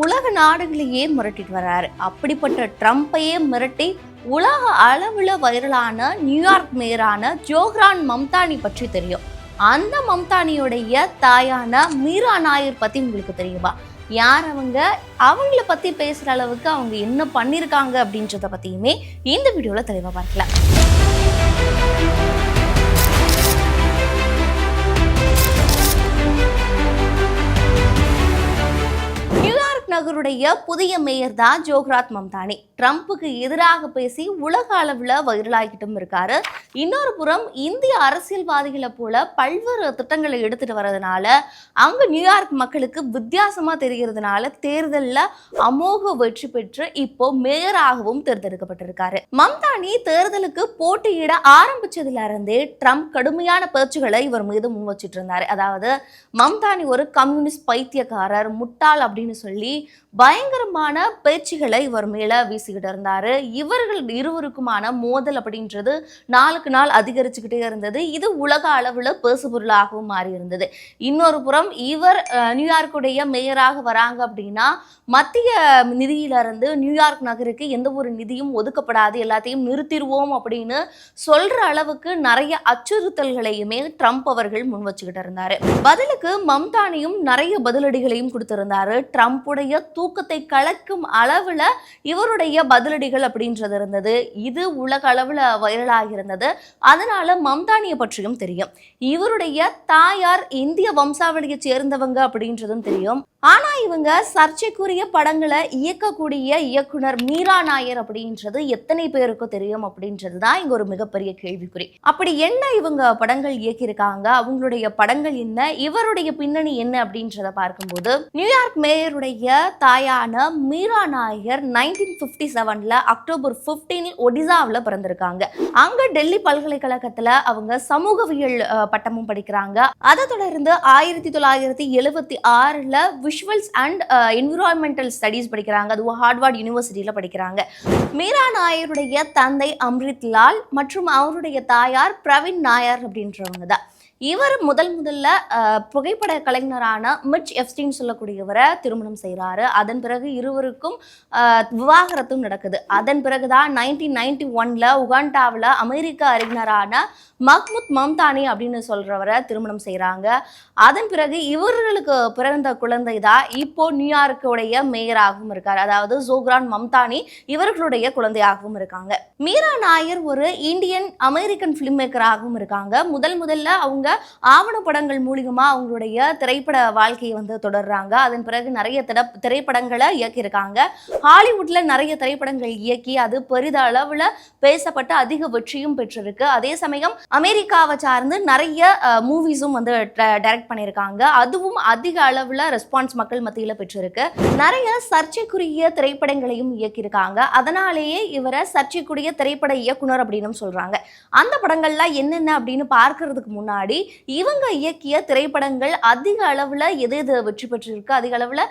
உலக நாடுகளையே மிரட்டிட்டு வர்றாரு. அப்படிப்பட்ட ட்ரம்ப்பையே மிரட்டி உலக அளவில் வைரலான நியூயார்க் மேயரான ஜோஹ்ரான் மம்தானி பற்றி தெரியும். அந்த மம்தானியுடைய தாயான மீரா நாயர் பத்தி உங்களுக்கு தெரியுமா? யார் அவங்க? அவங்கள பத்தி பேசுற அளவுக்கு அவங்க என்ன பண்ணிருக்காங்க அப்படின்றத பத்தியுமே இந்த வீடியோல தெளிவா பார்க்கலாம். நகருடைய புதிய மேயர் தான் ஜோக்ராத் மம்தானி. ட்ரம்ப்புக்கு எதிராக பேசி உலக அளவில் வைரலாகிட்டும் இருக்காரு. இன்னொரு புறம் இந்திய அரசியல்வாதிகளை போல பல்வேறு திட்டங்களை எடுத்துட்டு வர்றதுனால அங்கே நியூயார்க் மக்களுக்கு வித்தியாசமாக தெரிகிறதுனால தேர்தலில் அமோக வெற்றி பெற்று இப்போ மேயராகவும் தேர்ந்தெடுக்கப்பட்டிருக்காரு. மம்தானி தேர்தலுக்கு போட்டியிட ஆரம்பிச்சதுல இருந்தே ட்ரம்ப் கடுமையான பேச்சுகளை இவர் மீது முன் வச்சிட்டு இருந்தார். அதாவது மம்தானி ஒரு கம்யூனிஸ்ட் பைத்தியக்காரர் முட்டாள் அப்படின்னு சொல்லி பயங்கரமான பேச்சுகளை இவர் மேலே வீசிக்கிட்டு இருந்தார். இவர்கள் இருவருக்குமான மோதல் அப்படின்றது நாளுக்கு நாள் அதிகரிச்சுக்கிட்டே இருந்தது. இது உலக அளவில் பேசுபொருளாகவும் மாறி இருந்தது இன்னொரு புறம் இவர் நியூயார்க்குடைய மேயராக வராங்க அப்படின்னா மத்திய நிதியிலிருந்து நியூயார்க் நகருக்கு எந்த ஒரு நிதியும் ஒதுக்கப்படாது. எல்லாத்தையும் நிறுத்திடுவோம் அப்படின்னு சொல்கிற அளவுக்கு நிறைய அச்சுறுத்தல்களையுமே ட்ரம்ப் அவர்கள் முன் வச்சுக்கிட்டு இருந்தார். பதிலுக்கு மம்தானியும் நிறைய பதிலடிகளையும் கொடுத்திருந்தாரு. ட்ரம்ப்புடைய தூக்கத்தை கலக்கும் அளவுல இவருடைய பதிலடிகள் அப்படின்றது இருந்தது. இது உலக அளவில் வைரலாக இருந்தது. அதனால மம்தானியை பற்றியும் தெரியும். இவருடைய தாயார் இந்திய வம்சாவளியை சேர்ந்தவங்க அப்படின்றதும் தெரியும். ஆனா இவங்க சர்ச்சைக்குரிய படங்களை இயக்கக்கூடிய இயக்குனர் மீரா நாயர் அப்படின்றது எத்தனை பேருக்கு தெரியும் அப்படின்றது தான் இங்க ஒரு மிகப்பெரிய கேள்விக்குறி. அப்படி என்ன இவங்க படங்கள் இயக்கியிருக்காங்க? அவங்களுடைய படங்கள் என்ன? இவருடைய பின்னணி என்ன அப்படின்றத பார்க்கும்போது நியூயார்க் மேயருடைய தாயான மீரா நாயர் நைன்டீன் ஃபிஃப்டி செவன்ல அக்டோபர் ஃபிஃப்டீனில் ஒடிசாவில் பிறந்திருக்காங்க. அங்க டெல்லி பல்கலைக்கழகத்துல அவங்க சமூகவியல் பட்டமும் படிக்கிறாங்க. அதை தொடர்ந்து ஆயிரத்தி தொள்ளாயிரத்தி எழுபத்தி ஆறுல விஷுவல்ஸ் அண்ட் என்விரான்மெண்டல் ஸ்டடீஸ் படிக்கிறாங்க. அதுவும் ஹார்ட்வார்ட் யூனிவர்சிட்டியில் படிக்கிறாங்க. மீரா நாயருடைய தந்தை அம்ரித் லால் மற்றும் அவருடைய தாயார் பிரவீன் நாயர் அப்படின்றவங்க தான் இவர் முதல் முதல்ல புகைப்பட கலைஞரான மிச் எஃப்ஸ்டின் சொல்லக்கூடியவரை திருமணம் செய்கிறாரு அதன் பிறகு இருவருக்கும் விவாகரத்தும் நடக்குது. அதன் பிறகுதான் நைன்டீன் நைன்டி ஒன்ல உகாண்டாவில் அமெரிக்க அறிஞரான மஹ்முத் மம்தானி அப்படின்னு சொல்கிறவரை திருமணம் செய்கிறாங்க அதன் பிறகு இவர்களுக்கு பிறந்த குழந்தை தான் இப்போ நியூயார்க்குடைய மேயராகவும் இருக்கார். அதாவது ஜோக்ரான் மம்தானி இவர்களுடைய குழந்தையாகவும் இருக்காங்க. மீரா நாயர் ஒரு இந்தியன் அமெரிக்கன் ஃபிலிம் மேக்கராகவும் இருக்காங்க. முதல் முதல்ல அவங்க ஆவணப்படங்கள் மூலியமா அவங்களுடைய திரைப்பட வாழ்க்கையை வந்து தொடர்றாங்க. அதன் பிறகு நிறைய திட திரைப்படங்களை இயக்கியிருக்காங்க. ஹாலிவுட்ல நிறைய திரைப்படங்கள் இயக்கி அது பெரிதளவுல பேசப்பட்டு அதிக வெற்றியும் பெற்றிருக்கு. அதே சமயம் அமெரிக்காவை சார்ந்து நிறைய மூவிஸும் வந்து டைரக்ட் பண்ணியிருக்காங்க. அதுவும் அதிக அளவுல ரெஸ்பான்ஸ் மக்கள் மத்தியில பெற்றிருக்கு. நிறைய சர்ச்சைக்குரிய திரைப்படங்களையும் இயக்கியிருக்காங்க. அதனாலேயே இவரை சர்ச்சைக்குரிய திரைப்பட இயக்குனர் அப்படின்னு சொல்றாங்க. அந்த படங்கள்லாம் என்னென்ன அப்படின்னு பார்க்கறதுக்கு முன்னாடி இவங்க இயக்கிய திரைப்படங்கள் அதிக அளவுல எது எது வெற்றி பெற்றிருக்கு? அதிக அளவில்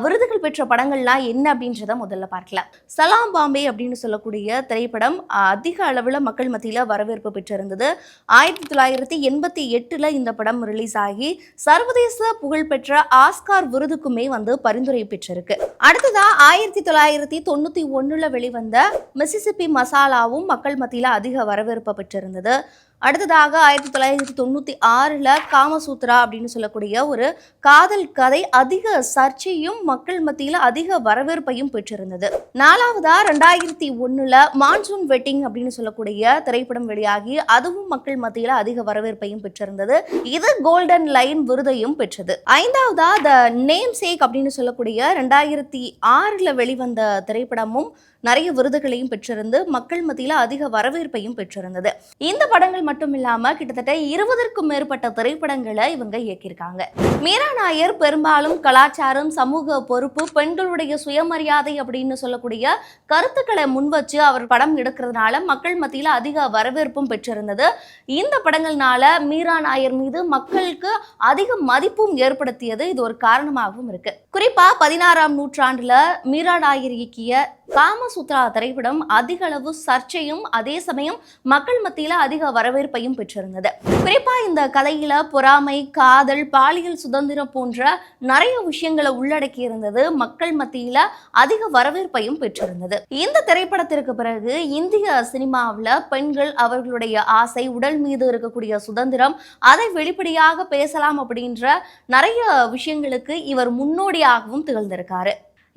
விருதுகள் பெற்ற படங்கள்லாம் என்ன அப்படின்றத முதல்ல பார்க்கலாம். சலாம் பாம்பே அப்படின்னு சொல்லக்கூடிய திரைப்படம் அஹ், அதிக அளவுல மக்கள் மத்தியில வரவேற்பு பெற்றிருந்தது. ஆயிரத்தி தொள்ளாயிரத்தி எண்பத்தி எட்டுல இந்த படம் ரிலீஸ் ஆகி சர்வதேச புகழ்பெற்ற ஆஸ்கார் விருதுக்குமே வந்து பரிந்துரை பெற்றிருக்கு. அடுத்ததா ஆயிரத்தி தொள்ளாயிரத்தி தொண்ணூத்தி ஒண்ணுல வெளிவந்த மிசிசிபி மசாலாவும் மக்கள் மத்தியில அதிக வரவேற்பு பெற்றிருந்தது. அடுத்ததாக ஆயிரத்தி தொள்ளாயிரத்தி தொண்ணூற்றி ஆறில் காமசூத்ரா அப்படின்னு சொல்லக்கூடிய ஒரு காதல் கதை அதிக சர்ச்சையும் மக்கள் மத்தியில் அதிக வரவேற்பையும் பெற்றிருந்தது. நாலாவதா ரெண்டாயிரத்தி ஒன்றில் மான்சூன் வெட்டிங் அப்படின்னு சொல்லக்கூடிய திரைப்படம் வெளியாகி அதுவும் மக்கள் மத்தியில் அதிக வரவேற்பையும் பெற்றிருந்தது. இது கோல்டன் லைன் விருதையும் பெற்றது. ஐந்தாவதா த நேம் சேக் அப்படின்னு சொல்லக்கூடிய ரெண்டாயிரத்தி ஆறில் வெளிவந்த திரைப்படமும் நிறைய விருதுகளையும் பெற்றிருந்து மக்கள் மத்தியில் அதிக வரவேற்பையும் பெற்றிருந்தது. இந்த படங்கள் மட்டும் இல்லாம கிட்டத்தட்ட இருபதற்கும் மேற்பட்ட திரைப்படங்களை இவங்க இயக்கியிருக்காங்க. மீரா நாயர் பெரும்பாலும் கலாச்சாரம் சமூக பொறுப்பு பெண்களுடைய சுயமரியாதை அப்படின்னு சொல்லக்கூடிய கருத்துக்களை முன்வச்சு அவர் படம் எடுக்கிறதுனால மக்கள் மத்தியில் அதிக வரவேற்பும் பெற்றிருந்தது. இந்த படங்கள்னால மீரா நாயர் மீது மக்களுக்கு அதிக மதிப்பும் ஏற்படுத்தியது இது ஒரு காரணமாகவும் இருக்கு. குறிப்பா பதினாறாம் நூற்றாண்டுல மீரா நாயர் இயக்கிய காமசூத்ரா திரைப்படம் அதிக அளவு சர்ச்சையும் அதே சமயம் மக்கள் மத்தியில அதிக வரவேற்பையும் பெற்றிருந்தது. குறிப்பா இந்த கதையில பொறாமை காதல் பாலியல் சுதந்திரம் போன்ற நிறைய விஷயங்களை உள்ளடக்கி இருந்தது மக்கள் மத்தியில அதிக வரவேற்பையும் பெற்றிருந்தது. இந்த திரைப்படத்திற்கு பிறகு இந்திய சினிமாவில் பெண்கள் அவர்களுடைய ஆசை உடல் மீது இருக்கக்கூடிய சுதந்திரம் அதை வெளிப்படையாக பேசலாம் அப்படின்ற நிறைய விஷயங்களுக்கு இவர் முன்னோடியாகவும் திகழ்ந்திருக்காரு.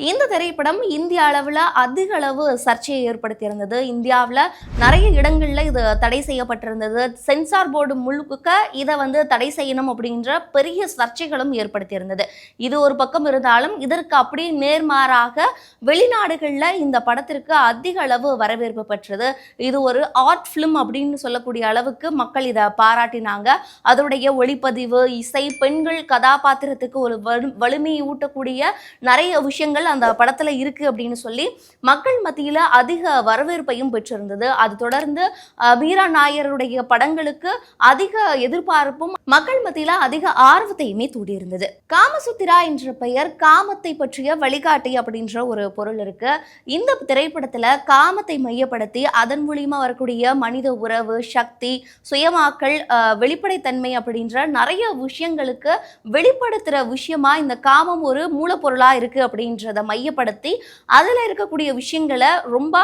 இந்த திரைப்படம் இந்திய அளவில் அதிக அளவு சர்ச்சையை ஏற்படுத்தியிருந்தது. இந்தியாவில் நிறைய இடங்களில் இது தடை செய்யப்பட்டிருந்தது. சென்சார் போர்டு முழுக்க இதை வந்து தடை செய்யணும் அப்படின்ற பெரிய சர்ச்சைகளும் ஏற்படுத்தியிருந்தது. இது ஒரு பக்கம் இருந்தாலும் இதற்கு அப்படியே நேர்மாறாக வெளிநாடுகளில் இந்த படத்திற்கு அதிக அளவு வரவேற்பு பெற்றது. இது ஒரு ஆர்ட் ஃபிலிம் அப்படின்னு சொல்லக்கூடிய அளவுக்கு மக்கள் இதை பாராட்டினாங்க. அதோடைய ஒளிப்பதிவு இசை பெண்கள் கதாபாத்திரத்துக்கு ஒரு வலு வலிமையை ஊட்டக்கூடிய நிறைய விஷயங்கள் அந்த படத்துல இருக்கு அப்படின்னு சொல்லி மக்கள் மத்தியில அதிக வரவேற்பையும் பெற்றிருந்தது. அது தொடர்ந்து வீரா மீரா நாயருடைய படங்களுக்கு அதிக எதிர்பார்ப்பும் மக்கள் மத்தியில அதிக ஆர்வத்தையுமே தூண்டியிருந்தது. காமசுத்திரா என்ற பெயர் காமத்தை பற்றிய வழிகாட்டி அப்படின்ற ஒரு பொருள் இருக்கு. இந்த திரைப்படத்துல காமத்தை மையப்படுத்தி அதன் மூலியமா வரக்கூடிய மனித உறவு சக்தி சுயமாக்கல் வெளிப்படைத்தன்மை அப்படின்ற நிறைய விஷயங்களுக்கு வெளிப்படுத்துற விஷயமா இந்த காமம் ஒரு மூலப்பொருளா இருக்கு அப்படின்றத மையப்படுத்தி அதுல இருக்கக்கூடிய விஷயங்களை ரொம்ப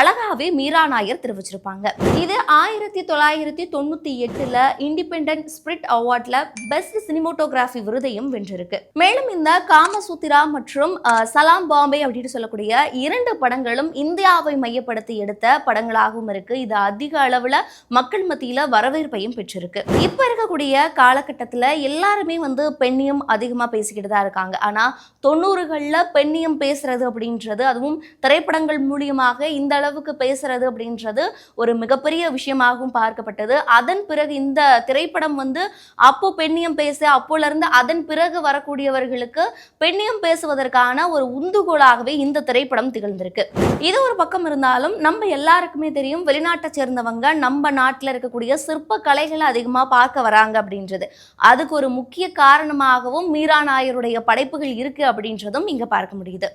அழகாவே மீரா நாயர் தெரிவிச்சிருப்பாங்க. இது ஆயிரத்தி தொள்ளாயிரத்தி தொண்ணூத்தி எட்டுல இண்டிபெண்டன்ட் ஸ்பிரிட் அவார்ட்ல பெஸ்ட் சினிமோட்டோகிராஃபி விருதையும் வென்றிருக்கு. மேலும் இந்த காமசூத்திரா மற்றும் சலாம் பாம்பே அப்படின்னு சொல்லக்கூடிய இரண்டு படங்களும் இந்தியாவை மையப்படுத்தி எடுத்த படங்களாகவும் இருக்கு. இது அதிக அளவுல மக்கள் மத்தியில் வரவேற்பையும் பெற்றிருக்கு. இப்போ இருக்கக்கூடிய காலகட்டத்தில் எல்லாருமே வந்து பெண்ணியம் அதிகமாக பேசிக்கிட்டு தான் இருக்காங்க. ஆனா தொண்ணூறுகளில் பெண்ணியம் பேசுறது அப்படின்றது அதுவும் திரைப்படங்கள் மூலியமாக இந்த அளவுக்கு பேசுறது அப்படின்றது ஒரு மிகப்பெரிய விஷயமாகவும் பார்க்கப்பட்டது. அதன் பிறகு இந்த திரைப்படம் வந்து அப்போ பெண்ணியம் பேச அப்போல இருந்து அதன் பிறகு வரக்கூடியவர்களுக்கு பெண்ணியம் பேசுவதற்கான ஒரு உந்துகோலாகவே இந்த திரைப்படம் திகழ்ந்திருக்கு. இது ஒரு பக்கம் இருந்தாலும் நம்ம எல்லாருக்குமே தெரியும் வெளிநாட்டை சேர்ந்தவங்க நம்ம நாட்டில் இருக்கக்கூடிய சிற்ப கலைகளை அதிகமாக பார்க்க வராங்க அப்படின்றது. அதுக்கு ஒரு முக்கிய காரணமாகவும் மீரா நாயருடைய படைப்புகள் இருக்கு அப்படின்றதும் இங்க பார்க்க முடியும் முடியுது